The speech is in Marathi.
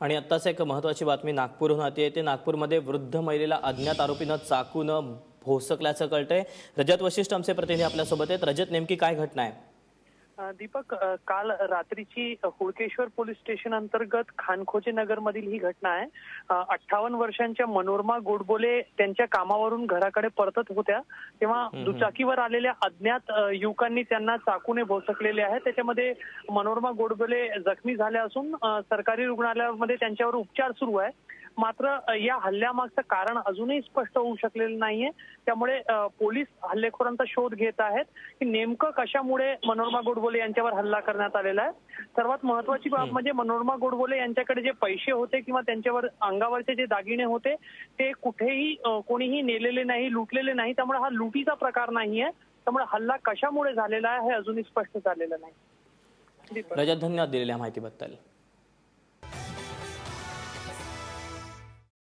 आणि आत्ताच एक महत्वाची बातमी नागपूरहून हाती येते नागपूरमध्ये वृद्ध महिलेला अज्ञात आरोपीनं चाकूनं भोसकल्याचं कळतंय. रजत वशिष्ठ आमचे प्रतिनिधी आपल्यासोबत आहेत. रजत नेमकी काय घटना आहे? दीपक काल रात्रीची हुडकेश्वर पोलीस स्टेशन अंतर्गत खानखोजे नगर मधील ही घटना आहे. अठ्ठावन्न वर्षांच्या मनोरमा गोडबोले त्यांच्या कामावरून घराकडे परतत होत्या. तेव्हा दुचाकीवर आलेल्या अज्ञात युवकांनी त्यांना चाकूने भोसकलेले आहे त्याच्यामध्ये मनोरमा गोडबोले जखमी झाल्या असून सरकारी रुग्णालयामध्ये त्यांच्यावर उपचार सुरू आहे. मात्र या हल्ल्यामागचं कारण अजूनही स्पष्ट होऊ शकलेलं नाहीये. त्यामुळे पोलीस हल्लेखोरांचा शोध घेत आहेत की नेमकं कशामुळे मनोरमा गोडबोले यांच्यावर हल्ला करण्यात आलेला आहे. सर्वात महत्वाची बाब म्हणजे मनोरमा गोडबोले यांच्याकडे जे पैसे होते किंवा त्यांच्यावर अंगावरचे जे दागिने होते ते कुठेही कोणीही नेलेले नाही लुटलेले नाही. त्यामुळे हा लुटीचा प्रकार नाहीये. त्यामुळे हल्ला कशामुळे झालेला आहे हे अजूनही स्पष्ट झालेलं नाही. रजत धन्यवाद दिलेल्या माहितीबद्दल.